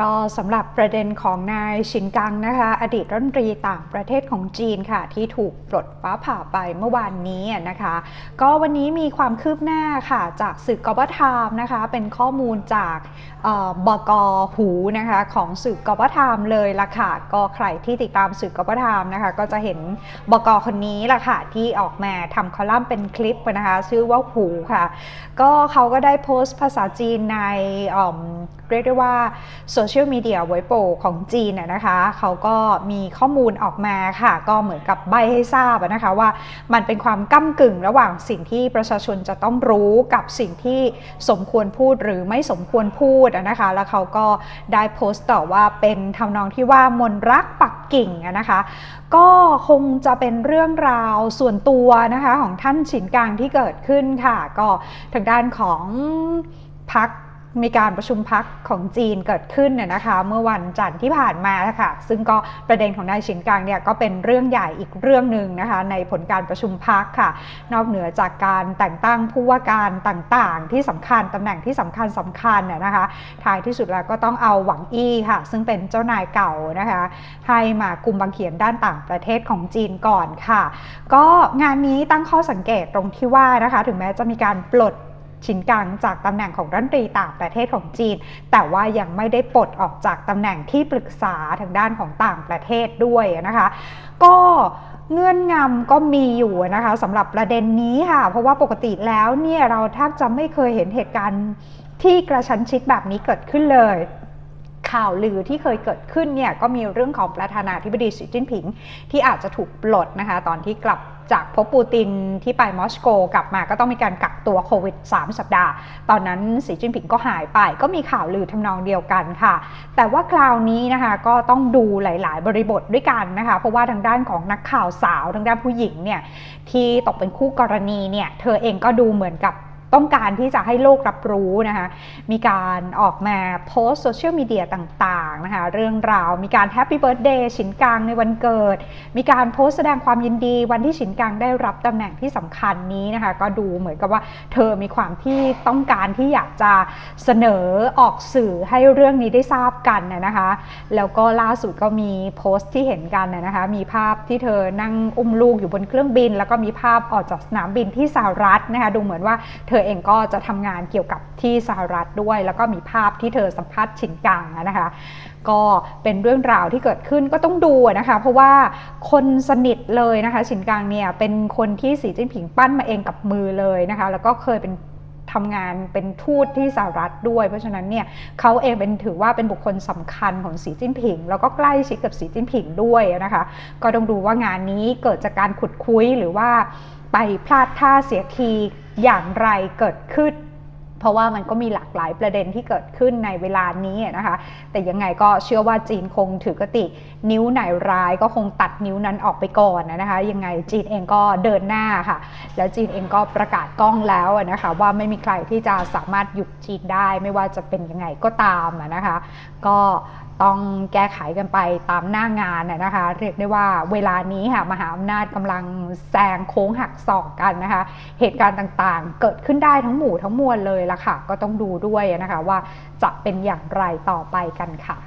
ก็สำหรับประเด็นของนายชินกังนะคะ อดีตรัฐมนตรีต่างประเทศของจีนค่ะ ที่ถูกปลดฟ้าผ่าไปเมื่อวานนี้นะคะ ก็วันนี้มีความคืบหน้าค่ะ จากสื่อกบทามนะคะ เป็นข้อมูลจากบกหูนะคะของสื่อกบทามเลยละค่ะ ก็ใครที่ติดตามสื่อกบทามนะคะ ก็จะเห็นบกคนนี้ละค่ะ ที่ออกมาทำคอลัมน์เป็นคลิปนะคะ ชื่อว่าหูค่ะ ก็เขาก็ได้โพสต์ภาษาจีนในเรียกได้ว่าโซเชียลมีเดียไวโปของจีนนะคะ เขาก็มีข้อมูลออกมาค่ะ ก็เหมือนกับใบให้ทราบนะคะว่ามันเป็นความก้ากึ่งระหว่างสิ่งที่ประชาชนจะต้องรู้กับสิ่งที่สมควรพูดหรือไม่สมควรพูดนะคะ แล้วเขาก็ได้โพสต์ต่อว่าเป็นทำนองที่ว่ามนรักปักกิ่งนะคะ ก็คงจะเป็นเรื่องราวส่วนตัวนะคะของท่านฉินกลางที่เกิดขึ้นค่ะ ก็ทางด้านของพัก มีการประชุมพักของจีนเกิดขึ้นเนี่ยนะคะ เมื่อวันจันทร์ที่ผ่านมาค่ะ ซึ่งก็ประเด็นของนายฉินกลางเนี่ยก็เป็นเรื่องใหญ่อีกเรื่องหนึ่งนะคะ ในผลการประชุมพักค่ะ นอกเหนือจากการแต่งตั้งผู้ว่าการต่างๆ ที่สำคัญตำแหน่งที่สำคัญสำคัญเนี่ยนะคะท้ายที่สุดแล้วก็ต้องเอาหวังอี้ค่ะ ซึ่งเป็นเจ้านายเก่านะคะ ให้มากุมบังเขียนด้านต่างประเทศของจีนก่อนค่ะ ก็งานนี้ตั้งข้อสังเกตตรงที่ว่านะคะ ถึงแม้จะมีการปลด ชินกังจากตำแหน่งของรัฐมนตรีต่างประเทศของจีน แต่ว่ายังไม่ได้ปลดออกจากตำแหน่งที่ปรึกษาทางด้านของต่างประเทศด้วยนะคะ ก็เงื่อนงำก็มีอยู่นะคะสำหรับประเด็นนี้ค่ะ เพราะว่าปกติแล้วเนี่ยเราแทบจะไม่เคยเห็นเหตุการณ์ที่กระชั้นชิดแบบนี้เกิดขึ้นเลยข่าวลือที่เคยเกิดขึ้นเนี่ยก็มีเรื่องของประธานาธิบดีสีจิ้นผิง ที่อาจจะถูกปลดนะคะ ตอนที่กลับ จากพบปูตินที่ไปมอสโกกลับมาก็ต้องมีการกักตัวโควิด 3 สัปดาห์ ตอนนั้นสีจิ้นผิงก็หายไป ก็มีข่าวลือทำนองเดียวกันค่ะ แต่ว่าคราวนี้นะคะก็ต้องดูหลาย ๆ บริบทด้วยกันนะคะ เพราะว่าทางด้านของนักข่าวสาวทางด้านผู้หญิงเนี่ยที่ตกเป็นคู่กรณีเนี่ยเธอเองก็ดูเหมือนกับต้องการที่จะให้โลกรับรู้นะคะ มีการออกมาโพสโซเชียลมีเดียต่างๆนะคะเรื่องราวมีการแฮปปี้เบิร์ดเดย์ฉินกังในวันเกิด มีการโพสแสดงความยินดี วันที่ฉินกังได้รับตำแหน่งที่สำคัญนี้นะคะก็ดูเหมือนกับว่าเธอมีความที่ต้องการที่อยากจะเสนอออกสื่อให้เรื่องนี้ได้ทราบกันนะคะแล้วก็ล่าสุดก็มีโพสต์ที่เห็นกันนะคะมีภาพที่เธอนั่งอุ้มลูกอยู่บนเครื่องบิน แล้วก็มีภาพออกจากสนามบินที่สหรัฐนะคะดูเหมือนว่าเธอเองก็จะทำงานเกี่ยวกับที่สหรัฐด้วย แล้วก็มีภาพที่เธอสัมภาษณ์ฉินกังนะคะก็เป็นเรื่องราวที่เกิดขึ้นก็ต้องดูนะคะ เพราะว่าคนสนิทเลยนะคะฉินกังเนี่ยเป็นคนที่สีจิ้นผิงปั้นมาเองกับมือเลยนะคะ แล้วก็เคยเป็นทำงานเป็นทูตที่สหรัฐด้วย เพราะฉะนั้นเนี่ยเขาเองเป็นถือว่าเป็นบุคคลสำคัญของสีจิ้นผิง แล้วก็ใกล้ชิดกับสีจิ้นผิงด้วยนะคะ ก็ต้องดูว่างานนี้เกิดจากการขุดคุยหรือว่าไปพลาดท่าเสียทีอย่างไรเกิดขึ้น เพราะว่ามันก็มีหลากหลายประเด็นที่เกิดขึ้นในเวลานี้นะคะ แต่ยังไงก็เชื่อว่าจีนคงถือกติ นิ้วไหนร้ายก็คงตัดนิ้วนั้นออกไปก่อนนะคะ ยังไงจีนเองก็เดินหน้าค่ะ แล้วจีนเองก็ประกาศกล้องแล้วนะคะ ว่าไม่มีใครที่จะสามารถหยุดจีนได้ ไม่ว่าจะเป็นยังไงก็ตามนะคะ ก็ ต้องแก้ไขกันไปตามหน้างานนะคะ เรียกได้ว่าเวลานี้ค่ะมหาอำนาจกำลังแซงโค้งหักศอกกันนะคะ เหตุการณ์ต่างๆ เกิดขึ้นได้ทั้งหมู่ทั้งมวลเลยละค่ะ ก็ต้องดูด้วยนะคะว่าจะเป็นอย่างไรต่อไปกันค่ะ